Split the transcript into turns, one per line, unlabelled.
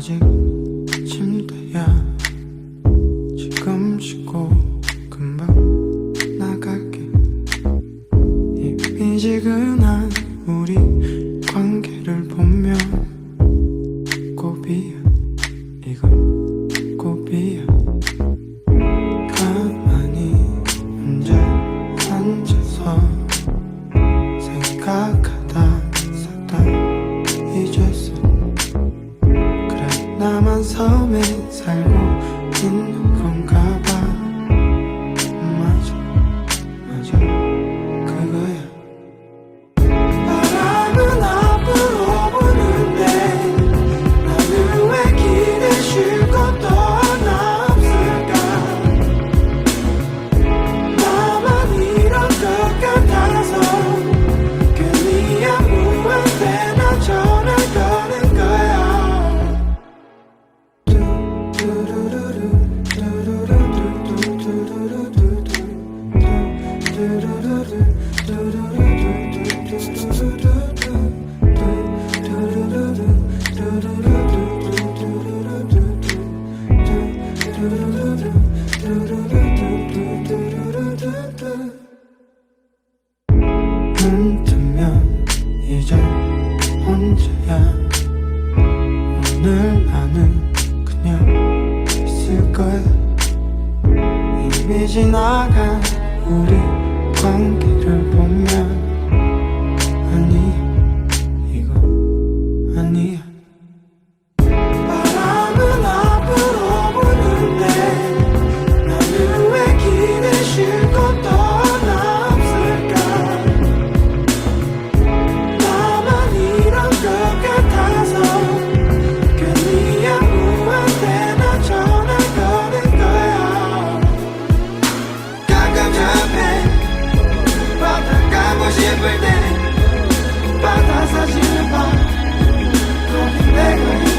아직 침대야 지금 쉬고 금방 나갈게. 이미 지근한 우리 관계를 보면 고비야. 이건 고비야. ของเขา 지나간 우리 관계. baby, 바다 사진을 봐. 거기 내가